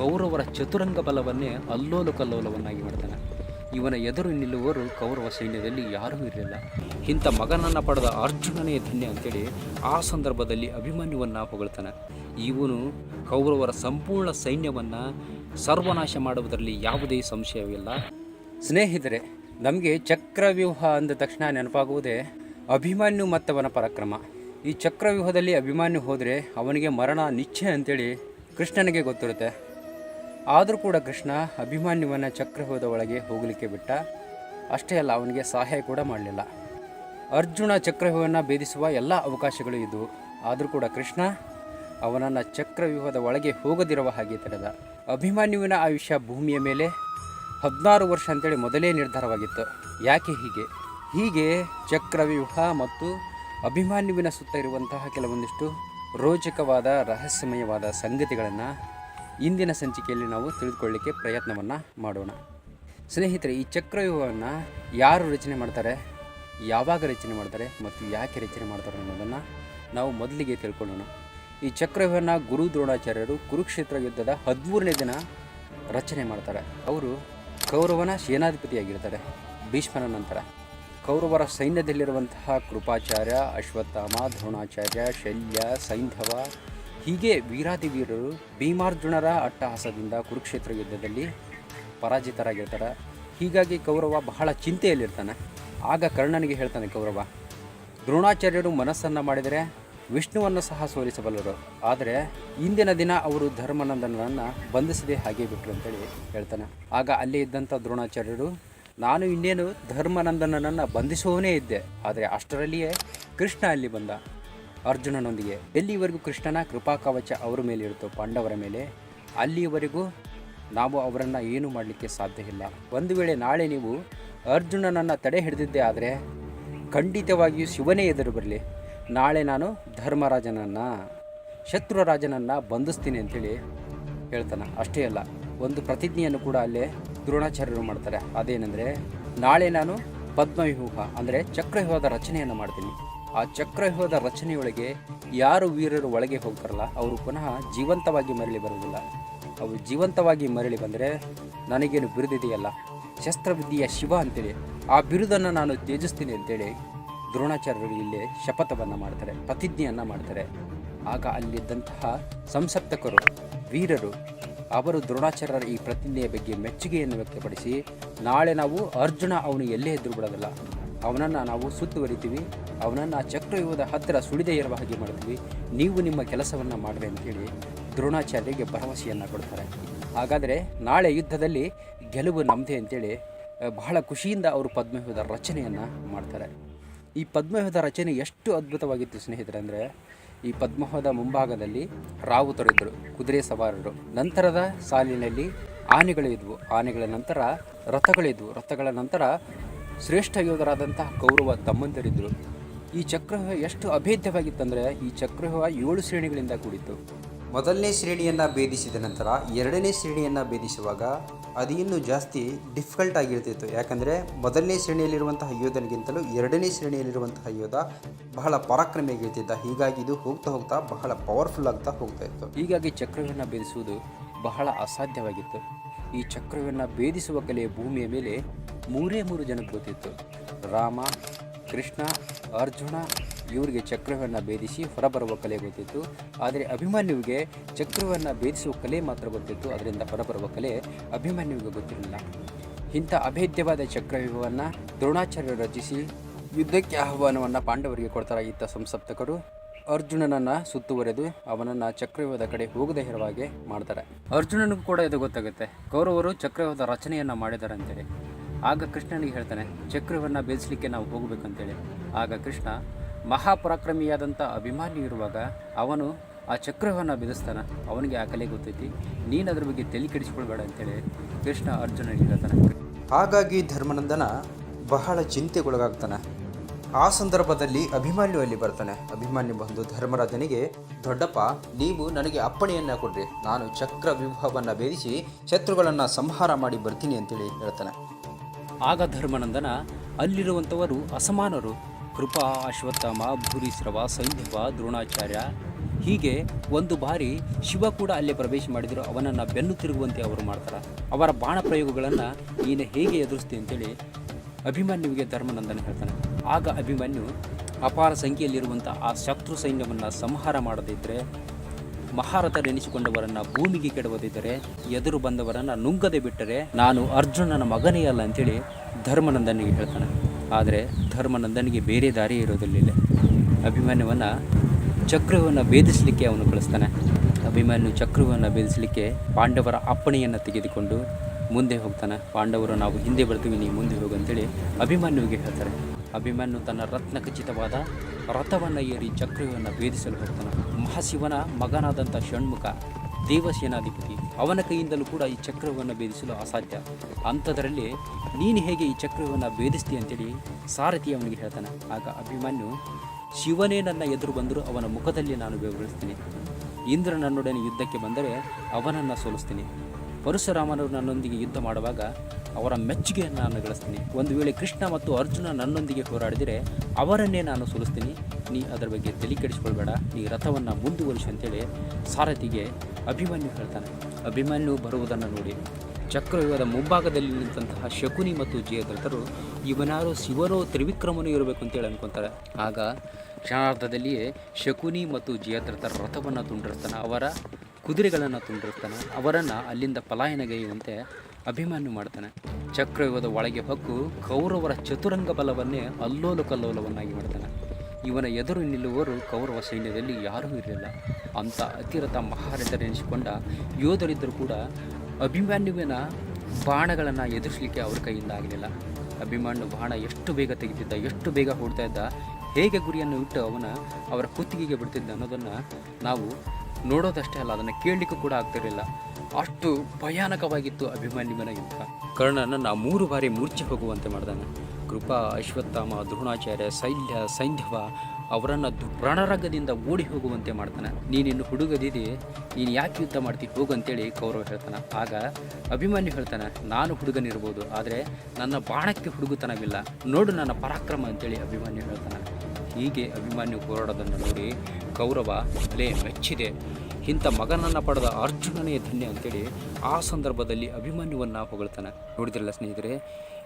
ಕೌರವರ ಚತುರಂಗ ಬಲವನ್ನೇ ಅಲ್ಲೋಲು ಕಲ್ಲೋಲವನ್ನಾಗಿ ಮಾಡ್ತಾನೆ. ಇವನ ಎದುರು ನಿಲ್ಲುವವರು ಕೌರವ ಸೈನ್ಯದಲ್ಲಿ ಯಾರೂ ಇರಲಿಲ್ಲ. ಇಂಥ ಮಗನನ್ನು ಪಡೆದ ಅರ್ಜುನನೇ ಧನ್ಯ ಅಂತೇಳಿ ಆ ಸಂದರ್ಭದಲ್ಲಿ ಅಭಿಮನ್ಯುವನ್ನು ಹೊಗಳ್ತಾನೆ. ಇವನು ಕೌರವರ ಸಂಪೂರ್ಣ ಸೈನ್ಯವನ್ನು ಸರ್ವನಾಶ ಮಾಡುವುದರಲ್ಲಿ ಯಾವುದೇ ಸಂಶಯವಿಲ್ಲ. ಸ್ನೇಹಿತರೆ, ನಮಗೆ ಚಕ್ರವ್ಯೂಹ ಅಂದ ತಕ್ಷಣ ನೆನಪಾಗುವುದೇ ಅಭಿಮನ್ಯು ಮತ್ತವನ ಪರಾಕ್ರಮ. ಈ ಚಕ್ರವ್ಯೂಹದಲ್ಲಿ ಅಭಿಮನ್ಯು ಹೋದರೆ ಅವನಿಗೆ ಮರಣ ನಿಶ್ಚಯ ಅಂತೇಳಿ ಕೃಷ್ಣನಿಗೆ ಗೊತ್ತಿರುತ್ತೆ. ಆದರೂ ಕೂಡ ಕೃಷ್ಣ ಅಭಿಮನ್ಯುವನ್ನು ಚಕ್ರವ್ಯೂಹದ ಒಳಗೆ ಹೋಗಲಿಕ್ಕೆ ಬಿಟ್ಟ. ಅಷ್ಟೇ ಅಲ್ಲ, ಅವನಿಗೆ ಸಹಾಯ ಕೂಡ ಮಾಡಲಿಲ್ಲ. ಅರ್ಜುನ ಚಕ್ರವ್ಯೂಹವನ್ನು ಭೇದಿಸುವ ಎಲ್ಲ ಅವಕಾಶಗಳು ಇದ್ದವು ಆದರೂ ಕೂಡ ಕೃಷ್ಣ ಅವನನ್ನು ಚಕ್ರವ್ಯೂಹದ ಒಳಗೆ ಹೋಗದಿರುವ ಹಾಗೆ ತಡೆದ ಅಭಿಮನ್ಯುವಿನ ಆಯುಷ್ಯ ಭೂಮಿಯ ಮೇಲೆ ಹದಿನಾರು ವರ್ಷ ಅಂತೇಳಿ ಮೊದಲೇ ನಿರ್ಧಾರವಾಗಿತ್ತು. ಯಾಕೆ ಹೀಗೆ? ಹೀಗೆ ಚಕ್ರವ್ಯೂಹ ಮತ್ತು ಅಭಿಮಾನ್ಯುವಿನ ಸುತ್ತ ಇರುವಂತಹ ಕೆಲವೊಂದಿಷ್ಟು ರೋಚಕವಾದ ರಹಸ್ಯಮಯವಾದ ಸಂಗತಿಗಳನ್ನು ಇಂದಿನ ಸಂಚಿಕೆಯಲ್ಲಿ ನಾವು ತಿಳಿದುಕೊಳ್ಳಿಕ್ಕೆ ಪ್ರಯತ್ನವನ್ನು ಮಾಡೋಣ. ಸ್ನೇಹಿತರೆ, ಈ ಚಕ್ರವ್ಯೂಹವನ್ನು ಯಾರು ರಚನೆ ಮಾಡ್ತಾರೆ, ಯಾವಾಗ ರಚನೆ ಮಾಡ್ತಾರೆ ಮತ್ತು ಯಾಕೆ ರಚನೆ ಮಾಡ್ತಾರೆ ಅನ್ನೋದನ್ನು ನಾವು ಮೊದಲಿಗೆ ತಿಳ್ಕೊಳ್ಳೋಣ. ಈ ಚಕ್ರವ್ಯೂಹನ ಗುರು ದ್ರೋಣಾಚಾರ್ಯರು ಕುರುಕ್ಷೇತ್ರ ಯುದ್ಧದ ಹದಿಮೂರನೇ ದಿನ ರಚನೆ ಮಾಡ್ತಾರೆ. ಅವರು ಕೌರವನ ಸೇನಾಧಿಪತಿಯಾಗಿರ್ತಾರೆ, ಭೀಷ್ಮನ ನಂತರ. ಕೌರವರ ಸೈನ್ಯದಲ್ಲಿರುವಂತಹ ಕೃಪಾಚಾರ್ಯ, ಅಶ್ವತ್ಥಾಮ, ದ್ರೋಣಾಚಾರ್ಯ, ಶಲ್ಯ, ಸೈಂಧವ ಹೀಗೆ ವೀರಾದಿ ವೀರರು ಭೀಮಾರ್ಜುನರ ಅಟ್ಟಹಾಸದಿಂದ ಕುರುಕ್ಷೇತ್ರ ಯುದ್ಧದಲ್ಲಿ ಪರಾಜಿತರಾಗಿರ್ತಾರೆ. ಹೀಗಾಗಿ ಕೌರವ ಬಹಳ ಚಿಂತೆಯಲ್ಲಿರ್ತಾನೆ. ಆಗ ಕರ್ಣನಿಗೆ ಹೇಳ್ತಾನೆ ಕೌರವ, ದ್ರೋಣಾಚಾರ್ಯರು ಮನಸ್ಸನ್ನು ಮಾಡಿದರೆ ವಿಷ್ಣುವನ್ನು ಸಹ ಸೋಲಿಸಬಲ್ಲರು. ಆದರೆ ಇಂದಿನ ದಿನ ಅವರು ಧರ್ಮನಂದನನ್ನು ಬಂಧಿಸದೆ ಹಾಗೆ ಬಿಟ್ಟರು ಅಂತೇಳಿ ಹೇಳ್ತಾನೆ. ಆಗ ಅಲ್ಲೇ ಇದ್ದಂಥ ದ್ರೋಣಾಚಾರ್ಯರು, ನಾನು ಇನ್ನೇನು ಧರ್ಮನಂದನನ್ನು ಬಂಧಿಸುವವನೇ ಇದ್ದೆ, ಆದರೆ ಅಷ್ಟರಲ್ಲಿಯೇ ಕೃಷ್ಣ ಅಲ್ಲಿ ಬಂದ. ಅರ್ಜುನನೊಂದಿಗೆ. ಎಲ್ಲಿವರೆಗೂ ಕೃಷ್ಣನ ಕೃಪಾ ಕವಚ ಅವರ ಮೇಲೆ ಇರುತ್ತೋ ಪಾಂಡವರ ಮೇಲೆ ಅಲ್ಲಿಯವರೆಗೂ ನಾವು ಅವರನ್ನು ಏನು ಮಾಡಲಿಕ್ಕೆ ಸಾಧ್ಯ ಇಲ್ಲ. ಒಂದು ವೇಳೆ ನಾಳೆ ನೀವು ಅರ್ಜುನನನ್ನು ತಡೆ ಹಿಡಿದಿದ್ದೆ ಆದರೆ ಖಂಡಿತವಾಗಿಯೂ ಶಿವನೇ ಎದುರು ಬರಲಿ. ನಾಳೆ ನಾನು ಧರ್ಮರಾಜನನ್ನು, ಶತ್ರುರಾಜನನ್ನು ಬಂಧಿಸ್ತೀನಿ ಅಂಥೇಳಿ ಹೇಳ್ತಾನೆ. ಅಷ್ಟೇ ಅಲ್ಲ, ಒಂದು ಪ್ರತಿಜ್ಞೆಯನ್ನು ಕೂಡ ಅಲ್ಲೇ ದ್ರೋಣಾಚಾರ್ಯರು ಮಾಡ್ತಾರೆ. ಅದೇನೆಂದರೆ, ನಾಳೆ ನಾನು ಪದ್ಮವ್ಯೂಹ ಅಂದರೆ ಚಕ್ರವ್ಯೂಹದ ರಚನೆಯನ್ನು ಮಾಡ್ತೀನಿ. ಆ ಚಕ್ರವ್ಯೂಹದ ರಚನೆಯೊಳಗೆ ಯಾರು ವೀರರು ಒಳಗೆ ಹೋಗ್ತಾರಲ್ಲ, ಅವರು ಪುನಃ ಜೀವಂತವಾಗಿ ಮರಳಿ ಬರುವುದಿಲ್ಲ. ಅವು ಜೀವಂತವಾಗಿ ಮರಳಿ ಬಂದರೆ ನನಗೇನು ಬಿರುದಿದೆಯಲ್ಲ? ಶಸ್ತ್ರವಿದ್ಯೆಯ ಶಿವ ಅಂತೇಳಿ, ಆ ಬಿರುದನ್ನು ನಾನು ತ್ಯಜಿಸ್ತೀನಿ ಅಂತೇಳಿ ದ್ರೋಣಾಚಾರ್ಯರು ಇಲ್ಲಿ ಶಪಥವನ್ನು ಮಾಡ್ತಾರೆ, ಪ್ರತಿಜ್ಞೆಯನ್ನು ಮಾಡ್ತಾರೆ. ಆಗ ಅಲ್ಲಿದ್ದಂತಹ ಸಂಸಪ್ತಕರು, ವೀರರು, ಅವರು ದ್ರೋಣಾಚಾರ್ಯರ ಈ ಪ್ರತಿಜ್ಞೆಯ ಬಗ್ಗೆ ಮೆಚ್ಚುಗೆಯನ್ನು ವ್ಯಕ್ತಪಡಿಸಿ, ನಾಳೆ ನಾವು ಅರ್ಜುನ ಅವನು ಎಲ್ಲೇ ಎದುರು ಬಿಡೋದಿಲ್ಲ. ಅವನನ್ನು ನಾವು ಸುತ್ತುವರಿತೀವಿ ಅವನನ್ನು ಚಕ್ರವ್ಯೂಹದ ಹತ್ತಿರ ಸುಳಿದೇ ಇರುವ ಹಾಗೆ ಮಾಡ್ತೀವಿ ನೀವು ನಿಮ್ಮ ಕೆಲಸವನ್ನು ಮಾಡಿದೆ ಅಂತೇಳಿ ದ್ರೋಣಾಚಾರ್ಯರಿಗೆ ಭರವಸೆಯನ್ನು ಕೊಡ್ತಾರೆ. ಹಾಗಾದರೆ ನಾಳೆ ಯುದ್ಧದಲ್ಲಿ ಗೆಲುವು ನಮ್ಮದೇ ಅಂತೇಳಿ ಆ, ಬಹಳ ಖುಷಿಯಿಂದ ಅವರು ಪದ್ಮವ್ಯೂಹದ ರಚನೆಯನ್ನು ಮಾಡ್ತಾರೆ. ಈ ಪದ್ಮವ್ಯೂಹದ ರಚನೆ ಎಷ್ಟು ಅದ್ಭುತವಾಗಿತ್ತು ಸ್ನೇಹಿತರೆ ಅಂದರೆ ಈ ಪದ್ಮವ್ಯೂಹದ ಮುಂಭಾಗದಲ್ಲಿ ರಾವುತರಿದ್ದರು ಕುದುರೆ ಸವಾರರು. ನಂತರದ ಸಾಲಿನಲ್ಲಿ ಆನೆಗಳು ಇದ್ವು. ಆನೆಗಳ ನಂತರ ರಥಗಳಿದ್ವು. ರಥಗಳ ನಂತರ ಶ್ರೇಷ್ಠ ಯೋಧರಾದಂತಹ ಕೌರವ ತಮ್ಮಂದರಿದ್ದರು ಈ ಚಕ್ರವ್ಯೂಹ ಎಷ್ಟು ಅಭೇದ್ಯವಾಗಿತ್ತಂದರೆ ಈ ಚಕ್ರವ್ಯೂಹ ಏಳು ಶ್ರೇಣಿಗಳಿಂದ ಕೂಡಿತ್ತು. ಮೊದಲನೇ ಶ್ರೇಣಿಯನ್ನು ಭೇದಿಸಿದ ನಂತರ ಎರಡನೇ ಶ್ರೇಣಿಯನ್ನು ಭೇದಿಸುವಾಗ ಅದು ಇನ್ನೂ ಜಾಸ್ತಿ ಡಿಫಿಕಲ್ಟ್ ಆಗಿರ್ತಿತ್ತು. ಯಾಕಂದರೆ ಮೊದಲನೇ ಶ್ರೇಣಿಯಲ್ಲಿರುವಂತಹ ಯೋಧನಿಗಿಂತಲೂ ಎರಡನೇ ಶ್ರೇಣಿಯಲ್ಲಿರುವಂತಹ ಯೋಧ ಬಹಳ ಪರಾಕ್ರಮಿಯಾಗಿರ್ತಿದ್ದ ಹೀಗಾಗಿ ಇದು ಹೋಗ್ತಾ ಹೋಗ್ತಾ ಬಹಳ ಪವರ್ಫುಲ್ ಆಗ್ತಾ ಹೋಗ್ತಾ ಇತ್ತು. ಹೀಗಾಗಿ ಚಕ್ರವನ್ನು ಭೇದಿಸುವುದು ಬಹಳ ಅಸಾಧ್ಯವಾಗಿತ್ತು. ಈ ಚಕ್ರವನ್ನು ಭೇದಿಸುವ ಕಲೆ ಭೂಮಿಯ ಮೇಲೆ ಮೂರೇ ಮೂರು ಜನಕ್ಕೆ ಗೊತ್ತಿತ್ತು. ರಾಮ, ಕೃಷ್ಣ, ಅರ್ಜುನ ಇವರಿಗೆ ಚಕ್ರವನ್ನು ಭೇದಿಸಿ ಹೊರಬರುವ ಕಲೆ ಗೊತ್ತಿತ್ತು. ಆದರೆ ಅಭಿಮನ್ಯುವಿಗೆ ಚಕ್ರವನ್ನು ಭೇದಿಸುವ ಕಲೆ ಮಾತ್ರ ಗೊತ್ತಿತ್ತು. ಅದರಿಂದ ಹೊರಬರುವ ಕಲೆ ಅಭಿಮನ್ಯುವಿಗೆ ಗೊತ್ತಿರಲಿಲ್ಲ. ಇಂಥ ಅಭೇದ್ಯವಾದ ಚಕ್ರವ್ಯೂಹವನ್ನು ದ್ರೋಣಾಚಾರ್ಯರು ರಚಿಸಿ ಯುದ್ಧಕ್ಕೆ ಆಹ್ವಾನವನ್ನು ಪಾಂಡವರಿಗೆ ಕೊಡ್ತಾರೆ ಇತ್ತ ಸಂಸಪ್ತಕರು? ಅರ್ಜುನನನ್ನು ಸುತ್ತುವರೆದು ಅವನನ್ನು ಚಕ್ರವ್ಯೂಹದ ಕಡೆ ಹೋಗದೇ ಇರುವ ಮಾಡ್ತಾರೆ. ಅರ್ಜುನನಿಗೂ ಕೂಡ ಇದು ಗೊತ್ತಾಗುತ್ತೆ. ಕೌರವರು ಚಕ್ರವ್ಯೂಹದ ರಚನೆಯನ್ನು ಮಾಡಿದ್ದಾರೆ ಅಂತೇಳಿ ಆಗ ಕೃಷ್ಣನಿಗೆ ಹೇಳ್ತಾನೆ ಚಕ್ರವನ್ನು ಬೇಯಿಸಲಿಕ್ಕೆ ನಾವು ಹೋಗಬೇಕಂತೇಳಿ. ಆಗ ಕೃಷ್ಣ ಮಹಾಪರಾಕ್ರಮಿಯಾದಂಥ ಅಭಿಮಾನಿ ಇರುವಾಗ ಅವನು ಆ ಚಕ್ರವನ್ನು ಬೆದಸ್ತಾನೆ ಅವನಿಗೆ ಆ ಕಲೆ ಗೊತ್ತೈತಿ. ನೀನು ಅದ್ರ ಬಗ್ಗೆ ತಲೆ ಕೆಡಿಸ್ಕೊಳ್ಬೇಡ ಅಂತೇಳಿ ಕೃಷ್ಣ ಅರ್ಜುನನಿಗೆ ಹೇಳ್ತಾನೆ. ಹಾಗಾಗಿ ಧರ್ಮನಂದನ ಬಹಳ ಚಿಂತೆಗೊಳಗಾಗ್ತಾನೆ. ಆ ಸಂದರ್ಭದಲ್ಲಿ ಅಭಿಮನ್ಯು ಅಲ್ಲಿ ಬರ್ತಾನೆ. ಅಭಿಮಾನ್ಯು ಬಂದು ಧರ್ಮರಾಜನಿಗೆ, ದೊಡ್ಡಪ್ಪ, ನೀವು ನನಗೆ ಅಪ್ಪಣೆಯನ್ನು ಕೊಡ್ರಿ. ನಾನು ಚಕ್ರ ವ್ಯೂಹವನ್ನು ಭೇದಿಸಿ ಶತ್ರುಗಳನ್ನು ಸಂಹಾರ ಮಾಡಿ ಬರ್ತೀನಿ ಅಂತೇಳಿ ಹೇಳ್ತಾನೆ. ಆಗ ಧರ್ಮನಂದನ ಅಲ್ಲಿರುವಂಥವರು ಅಸಮಾನರು. ಕೃಪಾ ಅಶ್ವತ್ಥಾಮ ಭೂರಿಶ್ರವ ಸೈಂಧವ ದ್ರೋಣಾಚಾರ್ಯ. ಹೀಗೆ ಒಂದು ಬಾರಿ ಶಿವ ಕೂಡ ಅಲ್ಲೇ ಪ್ರವೇಶ ಮಾಡಿದರು. ಅವನನ್ನು ಬೆನ್ನು ತಿರುಗುವಂತೆ ಅವರು ಮಾಡ್ತಾರೆ. ಅವರ ಬಾಣ ಪ್ರಯೋಗಗಳನ್ನು ನೀನು ಹೇಗೆ ಎದುರಿಸ್ತಿ ಅಂತೇಳಿ ಅಭಿಮನ್ಯುವಿಗೆ ಧರ್ಮನಂದನ ಹೇಳ್ತಾನೆ. ಆಗ ಅಭಿಮನ್ಯು ಅಪಾರ ಸಂಖ್ಯೆಯಲ್ಲಿರುವಂಥ ಆ ಶತ್ರು ಸೈನ್ಯವನ್ನು ಸಂಹಾರ ಮಾಡದಿದ್ದರೆ ಮಹಾರಥರೆನಿಸಿಕೊಂಡವರನ್ನು ಭೂಮಿಗೆ ಕೆಡವದಿದ್ದರೆ, ಎದುರು ಬಂದವರನ್ನು ನುಂಗದೆ ಬಿಟ್ಟರೆ ನಾನು ಅರ್ಜುನನ ಮಗನೇ ಅಲ್ಲ ಅಂತೇಳಿ ಧರ್ಮನಂದನಿಗೆ ಹೇಳ್ತಾನೆ. ಆದರೆ ಧರ್ಮನಂದನಿಗೆ ಬೇರೆ ದಾರಿ ಇರೋದಿಲ್ಲ ಅಭಿಮನ್ಯುವನ್ನು ಚಕ್ರವನ್ನು ಭೇದಿಸಲಿಕ್ಕೆ ಅವನು ಕಳಿಸ್ತಾನೆ. ಅಭಿಮನ್ಯು ಚಕ್ರವನ್ನು ಭೇದಿಸಲಿಕ್ಕೆ ಪಾಂಡವರ ಅಪ್ಪಣೆಯನ್ನು ತೆಗೆದುಕೊಂಡು ಮುಂದೆ ಹೋಗ್ತಾನೆ. ಪಾಂಡವರು, ನಾವು ಹಿಂದೆ ಬರ್ತೀವಿ ನೀವು ಮುಂದೆ ಹೋಗು ಅಂತೇಳಿ ಅಭಿಮನ್ಯುವಿಗೆ ಹೇಳ್ತಾರೆ. ಅಭಿಮನ್ಯು ತನ್ನ ರತ್ನ ಖಚಿತವಾದ ರಥವನ್ನು ಏರಿ ಚಕ್ರವನ್ನು ಭೇದಿಸಲು ಹೋಗ್ತಾನೆ. ಮಹಾಶಿವನ ಮಗನಾದಂಥ ಷಣ್ಮುಖ, ದೇವಸೇನಾಧಿಪತಿ, ಅವನ ಕೈಯಿಂದಲೂ ಕೂಡ ಈ ಚಕ್ರವನ್ನು ಭೇದಿಸಲು ಅಸಾಧ್ಯ. ಅಂಥದರಲ್ಲಿ ನೀನು ಹೇಗೆ ಈ ಚಕ್ರವನ್ನು ಭೇದಿಸ್ತೀಯ ಅಂತೇಳಿ ಸಾರಥಿ ಅವನಿಗೆ ಹೇಳ್ತಾನೆ. ಆಗ ಅಭಿಮನ್ಯು, ಶಿವನೇ ನನ್ನ ಎದುರು ಬಂದರೂ ಅವನ ಮುಖದಲ್ಲಿ ನಾನು ಬೆವರಿಸ್ತೀನಿ. ಇಂದ್ರ ನನ್ನೊಡನೆ ಯುದ್ಧಕ್ಕೆ ಬಂದರೆ ಅವನನ್ನು ಸೋಲಿಸ್ತೀನಿ. ಪರಶುರಾಮನವರು ನನ್ನೊಂದಿಗೆ ಯುದ್ಧ ಮಾಡುವಾಗ ಅವರ ಮೆಚ್ಚುಗೆಯನ್ನು ನಾನು ಗಳಿಸ್ತೀನಿ. ಒಂದು ವೇಳೆ ಕೃಷ್ಣ ಮತ್ತು ಅರ್ಜುನ ನನ್ನೊಂದಿಗೆ ಹೋರಾಡಿದರೆ ಅವರನ್ನೇ ನಾನು ಸೋಲಿಸ್ತೀನಿ. ನೀ ಅದರ ಬಗ್ಗೆ ತಲೆ ಕೆಡಿಸ್ಕೊಳ್ಬೇಡ. ನೀ ರಥವನ್ನು ಮುಂದುವರಿಸಿ ಅಂತೇಳಿ ಸಾರಥಿಗೆ ಅಭಿಮನ್ಯು ಹೇಳ್ತಾನೆ. ಅಭಿಮನ್ಯು ಬರುವುದನ್ನು ನೋಡಿ. ಚಕ್ರವ್ಯೂಹದ ಮುಂಭಾಗದಲ್ಲಿ ನಿಂತಹ ಶಕುನಿ ಮತ್ತು ಜಯದ್ರಥರು ಇವನಾರು ಶಿವನೋ ತ್ರಿವಿಕ್ರಮನೂ ಇರಬೇಕು ಅಂತೇಳಿ ಅನ್ಕೊಂತಾರೆ. ಆಗ ಕ್ಷಣಾರ್ಧದಲ್ಲಿಯೇ ಶಕುನಿ ಮತ್ತು ಜಯದ್ರಥರ ರಥವನ್ನು ತುಂಡಿರ್ತಾನೆ ಅವರ ಕುದುರೆಗಳನ್ನು ತುಂಡಿರ್ತಾನೆ ಅವರನ್ನು ಅಲ್ಲಿಂದ ಪಲಾಯನಗೈಯುವಂತೆ ಅಭಿಮಾನಿ ಮಾಡ್ತಾನೆ. ಚಕ್ರವ್ಯೂಹದ ಒಳಗೆ ಹೊಕ್ಕು ಕೌರವರ ಚತುರಂಗ ಬಲವನ್ನೇ ಅಲ್ಲೋಲು ಕಲ್ಲೋಲವನ್ನಾಗಿ ಮಾಡ್ತಾನೆ. ಇವನ ಎದುರು ನಿಲ್ಲುವವರು ಕೌರವ ಸೈನ್ಯದಲ್ಲಿ ಯಾರೂ ಇರಲಿಲ್ಲ. ಅಂಥ ಅತಿರಥ ಮಹಾರಾಜರೆನಿಸಿಕೊಂಡ ಯೋಧರಿದ್ದರೂ ಕೂಡ ಅಭಿಮನ್ಯುವಿನ ಬಾಣಗಳನ್ನು ಎದುರಿಸಲಿಕ್ಕೆ ಅವ್ರ ಕೈಯಿಂದ ಆಗಲಿಲ್ಲ. ಅಭಿಮನ್ಯು ಬಾಣ ಎಷ್ಟು ಬೇಗ ತೆಗಿತಿದ್ದ ಎಷ್ಟು ಬೇಗ ಹೊಡ್ತಾ ಇದ್ದ, ಹೇಗೆ ಗುರಿಯನ್ನು ಇಟ್ಟು ಅವನ, ಅವರ ಕುತ್ತಿಗೆಗೆ ಬಿಡ್ತಿದ್ದ ಅನ್ನೋದನ್ನು ನಾವು ನೋಡೋದಷ್ಟೇ ಅಲ್ಲ, ಅದನ್ನು ಕೇಳಲಿಕ್ಕೂ ಕೂಡ ಆಗ್ತಿರಲಿಲ್ಲ. ಅಷ್ಟು ಭಯಾನಕವಾಗಿತ್ತು ಅಭಿಮನ್ಯುವಿನ ಯುದ್ಧ ಕರ್ಣನನ್ನು ಮೂರು ಬಾರಿ ಮೂರ್ಛೆ ಹೋಗುವಂತೆ ಮಾಡ್ದಾನೆ. ಕೃಪಾ, ಅಶ್ವತ್ಥಾಮ, ದ್ರೋಣಾಚಾರ್ಯ ಶೈಲ್ಯ ಸೈಂಧವ ಅವರನ್ನು ರಣರಂಗದಿಂದ ಓಡಿ ಹೋಗುವಂತೆ ಮಾಡ್ತಾನೆ. ನೀನಿನ್ನು ಹುಡುಗದಿದೆ ನೀನು ಯಾಕೆ ಯುದ್ಧ ಮಾಡ್ತಿ ಹೋಗು ಅಂತೇಳಿ ಕೌರವ ಹೇಳ್ತಾನೆ. ಆಗ ಅಭಿಮನ್ಯು ಹೇಳ್ತಾನೆ, ನಾನು ಹುಡುಗನಿರ್ಬೋದು, ಆದರೆ ನನ್ನ ಬಾಣಕ್ಕೆ ಹುಡುಗುತನವಿಲ್ಲ. ನೋಡು ನನ್ನ ಪರಾಕ್ರಮ, ಅಂತೇಳಿ ಅಭಿಮನ್ಯು ಹೇಳ್ತಾನೆ. ಹೀಗೆ ಅಭಿಮನ್ಯು ಹೋರಾಡೋದನ್ನು ನೋಡಿ ಕೌರವ ಅಲೆ, ಮೆಚ್ಚಿದೆ. ಇಂಥ ಮಗನನ್ನು ಪಡೆದ ಅರ್ಜುನನೇ ಧನ್ಯ ಅಂತೇಳಿ ಆ ಸಂದರ್ಭದಲ್ಲಿ ಅಭಿಮನ್ಯುವನ್ನು ಹೊಗಳ್ತಾನೆ. ನೋಡಿದ್ರಲ್ಲ ಸ್ನೇಹಿತರೆ,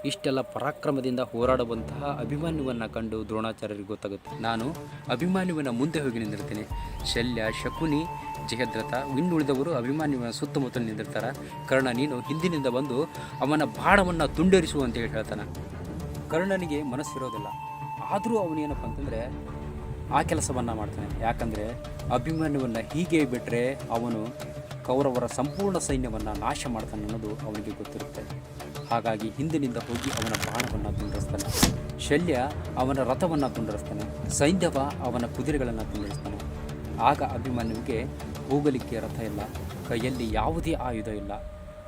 ಇಷ್ಟೆಲ್ಲ ಪರಾಕ್ರಮದಿಂದ ಹೋರಾಡುವಂತಹ ಅಭಿಮನ್ಯುವನ್ನು ಕಂಡು ದ್ರೋಣಾಚಾರ್ಯರಿಗೆ ಗೊತ್ತಾಗುತ್ತೆ. ನಾನು ಅಭಿಮನ್ಯುವಿನ ಮುಂದೆ ಹೋಗಿ ನಿಂದಿರ್ತೇನೆ. ಶಲ್ಯ, ಶಕುನಿ, ಜಯದ್ರಥ, ಇನ್ನುಳಿದವರು ಅಭಿಮನ್ಯುವಿನ ಸುತ್ತಮುತ್ತಲು ನಿಂದಿರ್ತಾರೆ. ಕರ್ಣ, ನೀನು ಹಿಂದಿನಿಂದ ಬಂದು ಅವನ ಬಾಣವನ್ನು ತುಂಡರಿಸು ಅಂತ ಹೇಳಿ ಹೇಳ್ತಾನೆ. ಕರ್ಣನಿಗೆ ಮನಸ್ಸಿರೋದಿಲ್ಲ. ಆದರೂ ಅವನೇನಪ್ಪ ಅಂತಂದರೆ ಆ ಕೆಲಸವನ್ನು ಮಾಡ್ತಾನೆ. ಯಾಕಂದರೆ ಅಭಿಮನ್ಯುವನ್ನು ಹೀಗೆ ಬಿಟ್ಟರೆ ಅವನು ಕೌರವರ ಸಂಪೂರ್ಣ ಸೈನ್ಯವನ್ನು ನಾಶ ಮಾಡ್ತಾನೆ ಅನ್ನೋದು ಅವನಿಗೆ ಗೊತ್ತಿರುತ್ತೆ. ಹಾಗಾಗಿ ಹಿಂದಿನಿಂದ ಹೋಗಿ ಅವನ ಬಾಣವನ್ನು ತುಂಡರಿಸ್ತಾನೆ. ಶಲ್ಯ ಅವನ ರಥವನ್ನು ತುಂಡರಿಸ್ತಾನೆ. ಸೈಂಧವ ಅವನ ಕುದುರೆಗಳನ್ನು ತುಂಡರಿಸ್ತಾನೆ. ಆಗ ಅಭಿಮನ್ಯುವಿಗೆ ಹೋಗಲಿಕ್ಕೆ ರಥ ಇಲ್ಲ. ಕೈಯಲ್ಲಿ ಯಾವುದೇ ಆಯುಧ ಇಲ್ಲ.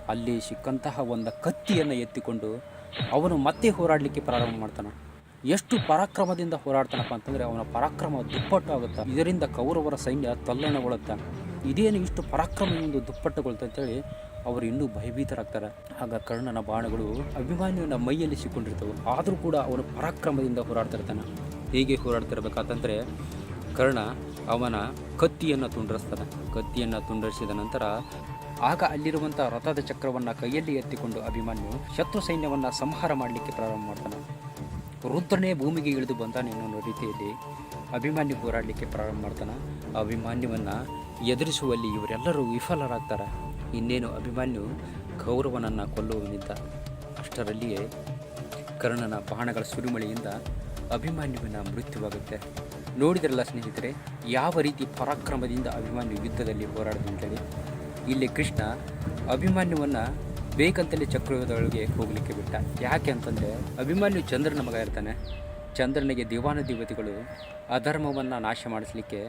ಅಲ್ಲಿ ಸಿಕ್ಕಂತಹ ಒಂದು ಕತ್ತಿಯನ್ನು ಎತ್ತಿಕೊಂಡು ಅವನು ಮತ್ತೆ ಹೋರಾಡಲಿಕ್ಕೆ ಪ್ರಾರಂಭ ಮಾಡ್ತಾನೆ. ಎಷ್ಟು ಪರಾಕ್ರಮದಿಂದ ಹೋರಾಡ್ತಾನಪ್ಪ ಅಂತಂದರೆ ಅವನ ಪರಾಕ್ರಮ ದುಪ್ಪಟ್ಟು ಆಗುತ್ತೆ. ಇದರಿಂದ ಕೌರವರ ಸೈನ್ಯ ತಲ್ಲಣಗೊಳ್ಳುತ್ತೆ. ಇದೇನು ಇಷ್ಟು ಪರಾಕ್ರಮದಿಂದ ಅಂತ ಅಂತೇಳಿ ಅವರು ಇನ್ನೂ ಭಯಭೀತರಾಗ್ತಾರೆ. ಆಗ ಕರ್ಣನ ಬಾಣಗಳು ಅಭಿಮಾನಿಯನ್ನ ಮೈಯಲ್ಲಿ ಸಿಕ್ಕೊಂಡಿರ್ತವೆ. ಆದರೂ ಕೂಡ ಅವನು ಪರಾಕ್ರಮದಿಂದ ಹೋರಾಡ್ತಿರ್ತಾನೆ. ಹೇಗೆ ಹೋರಾಡ್ತಿರ್ಬೇಕಾತಂದರೆ ಕರ್ಣ ಅವನ ಕತ್ತಿಯನ್ನು ತುಂಡರಿಸ್ತಾನೆ. ಕತ್ತಿಯನ್ನು ತುಂಡರಿಸಿದ ನಂತರ ಆಗ ಅಲ್ಲಿರುವಂಥ ರಥದ ಚಕ್ರವನ್ನು ಕೈಯಲ್ಲಿ ಎತ್ತಿಕೊಂಡು ಅಭಿಮನ್ಯು ಶತ್ರು ಸೈನ್ಯವನ್ನು ಸಂಹಾರ ಮಾಡಲಿಕ್ಕೆ ಪ್ರಾರಂಭ ಮಾಡ್ತಾನೆ. ರುದ್ರನೇ ಭೂಮಿಗೆ ಇಳಿದು ಬಂದಾನೆ ಅನ್ನೋ ರೀತಿಯಲ್ಲಿ ಅಭಿಮಾನಿ ಹೋರಾಡಲಿಕ್ಕೆ ಪ್ರಾರಂಭ ಮಾಡ್ತಾನೆ. ಆ ಅಭಿಮನ್ಯುವನ್ನು ಎದುರಿಸುವಲ್ಲಿ ಇವರೆಲ್ಲರೂ ವಿಫಲರಾಗ್ತಾರೆ. ಇನ್ನೇನು ಅಭಿಮಾನ್ಯು ಗೌರವನನ್ನು ಕೊಲ್ಲುವನಿದ್ದ ಅಷ್ಟರಲ್ಲಿಯೇ ಕರ್ಣನ ಬಾಣಗಳ ಸುರಿಮಳೆಯಿಂದ ಅಭಿಮಾನ್ಯುವಿನ ಮೃತ್ಯುವಾಗುತ್ತೆ. ನೋಡಿದ್ರಲ್ಲ ಸ್ನೇಹಿತರೆ, ಯಾವ ರೀತಿ ಪರಾಕ್ರಮದಿಂದ ಅಭಿಮಾನ್ಯು ಯುದ್ಧದಲ್ಲಿ ಹೋರಾಡಿದಂತೇಳಿ. ಇಲ್ಲಿ ಕೃಷ್ಣ ಅಭಿಮನ್ಯುವನ್ನು ಬೇಕಂತಲೇ ಚಕ್ರವ್ಯೂಹದೊಳಗೆ ಹೋಗಲಿಕ್ಕೆ ಬಿಟ್ಟ. ಯಾಕೆ ಅಂತಂದರೆ, ಅಭಿಮನ್ಯು ಚಂದ್ರನ ಮಗ ಇರ್ತಾನೆ. ಚಂದ್ರನಿಗೆ ದಿವಾನ ದೇವತೆಗಳು ಅಧರ್ಮವನ್ನು ನಾಶ ಮಾಡಿಸಲಿಕ್ಕೆ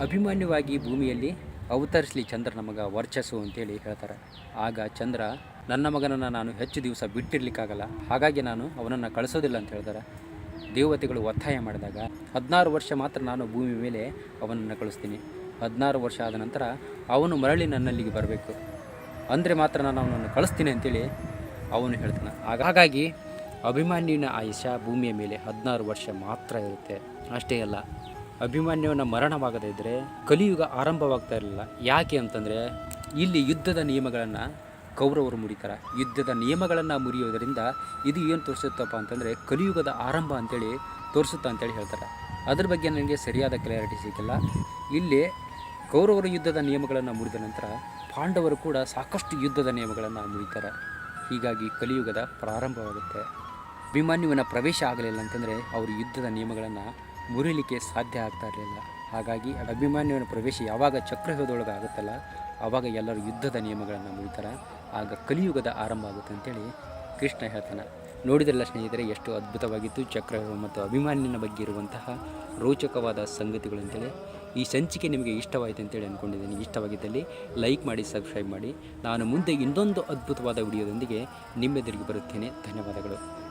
ಅಭಿಮನ್ಯುವಾಗಿ ಭೂಮಿಯಲ್ಲಿ ಅವತರಿಸಲಿ ಚಂದ್ರನ ಮಗ ವರ್ಚಸ್ಸು ಅಂತೇಳಿ ಹೇಳ್ತಾರೆ. ಆಗ ಚಂದ್ರ, ನನ್ನ ಮಗನನ್ನು ನಾನು ಹೆಚ್ಚು ದಿವಸ ಬಿಟ್ಟಿರ್ಲಿಕ್ಕಾಗಲ್ಲ, ಹಾಗಾಗಿ ನಾನು ಅವನನ್ನು ಕಳಿಸೋದಿಲ್ಲ ಅಂತ ಹೇಳ್ತಾರೆ. ದೇವತೆಗಳು ಒತ್ತಾಯ ಮಾಡಿದಾಗ ಹದಿನಾರು ವರ್ಷ ಮಾತ್ರ ನಾನು ಭೂಮಿ ಮೇಲೆ ಅವನನ್ನು ಕಳಿಸ್ತೀನಿ. ಹದಿನಾರು ವರ್ಷ ಆದ ನಂತರ ಅವನು ಮರಳಿ ನನ್ನಲ್ಲಿಗೆ ಬರಬೇಕು. ಅಂದರೆ ಮಾತ್ರ ನಾನು ಅವನನ್ನು ಕಳಿಸ್ತೀನಿ ಅಂತೇಳಿ ಅವನು ಹೇಳ್ತಾನೆ. ಹಾಗಾಗಿ ಅಭಿಮಾನ್ಯುವಿನ ಆಯುಷ್ಯ ಭೂಮಿಯ ಮೇಲೆ ಹದಿನಾರು ವರ್ಷ ಮಾತ್ರ ಇರುತ್ತೆ. ಅಷ್ಟೇ ಅಲ್ಲ, ಅಭಿಮನ್ಯುವನ ಮರಣವಾಗದೇ ಇದ್ದರೆ ಕಲಿಯುಗ ಆರಂಭವಾಗ್ತಾ ಇರಲಿಲ್ಲ. ಯಾಕೆ ಅಂತಂದರೆ ಇಲ್ಲಿ ಯುದ್ಧದ ನಿಯಮಗಳನ್ನು ಕೌರವರು ಮುರಿತಾರೆ ಯುದ್ಧದ ನಿಯಮಗಳನ್ನು ಮುರಿಯೋದರಿಂದ ಇದು ಏನು ತೋರಿಸುತ್ತಪ್ಪ ಅಂತಂದರೆ ಕಲಿಯುಗದ ಆರಂಭ ಅಂತೇಳಿ ತೋರಿಸುತ್ತಾ ಅಂತೇಳಿ ಹೇಳ್ತಾರೆ. ಅದ್ರ ಬಗ್ಗೆ ನನಗೆ ಸರಿಯಾದ ಕ್ಲಾರಿಟಿ ಸಿಕ್ಕಿಲ್ಲ. ಇಲ್ಲಿ ಕೌರವರು ಯುದ್ಧದ ನಿಯಮಗಳನ್ನು ಮುರಿದ ನಂತರ ಪಾಂಡವರು ಕೂಡ ಸಾಕಷ್ಟು ಯುದ್ಧದ ನಿಯಮಗಳನ್ನು ಮುರಿತಾರೆ. ಹೀಗಾಗಿ ಕಲಿಯುಗದ ಪ್ರಾರಂಭವಾಗುತ್ತೆ. ಅಭಿಮನ್ಯುವನ ಪ್ರವೇಶ ಆಗಲಿಲ್ಲ ಅಂತಂದರೆ ಅವರು ಯುದ್ಧದ ನಿಯಮಗಳನ್ನು ಮುರಿಲಿಕ್ಕೆ ಸಾಧ್ಯ ಆಗ್ತಾ ಇರಲಿಲ್ಲ. ಹಾಗಾಗಿ ಅಭಿಮಾನ್ಯುವಿನ ಪ್ರವೇಶ ಯಾವಾಗ ಚಕ್ರವ್ಯೂಹದೊಳಗೆ ಆಗುತ್ತಲ್ಲ ಆವಾಗ ಎಲ್ಲರೂ ಯುದ್ಧದ ನಿಯಮಗಳನ್ನು ಮುರಿತಾರೆ. ಆಗ ಕಲಿಯುಗದ ಆರಂಭ ಆಗುತ್ತೆ ಅಂತೇಳಿ ಕೃಷ್ಣ ಹೇಳ್ತಾನೆ. ನೋಡಿದ್ರಲ್ಲ ಸ್ನೇಹಿತರೆ, ಎಷ್ಟು ಅದ್ಭುತವಾಗಿತ್ತು ಚಕ್ರವ್ಯೂಹ ಮತ್ತು ಅಭಿಮಾನ್ಯನ ಬಗ್ಗೆ ಇರುವಂತಹ ರೋಚಕವಾದ ಸಂಗತಿಗಳು ಅಂತೇಳಿ. ಈ ಸಂಚಿಕೆ ನಿಮಗೆ ಇಷ್ಟವಾಯಿತು ಅಂತೇಳಿ ಅಂದ್ಕೊಂಡಿದ್ದೀನಿ ಇಷ್ಟವಾಗಿದ್ದಲ್ಲಿ ಲೈಕ್ ಮಾಡಿ, ಸಬ್ಸ್ಕ್ರೈಬ್ ಮಾಡಿ. ನಾನು ಮುಂದೆ ಇನ್ನೊಂದು ಅದ್ಭುತವಾದ ವಿಡಿಯೋದೊಂದಿಗೆ ನಿಮ್ಮೆದುರಿಗೆ ಬರುತ್ತೇನೆ. ಧನ್ಯವಾದಗಳು.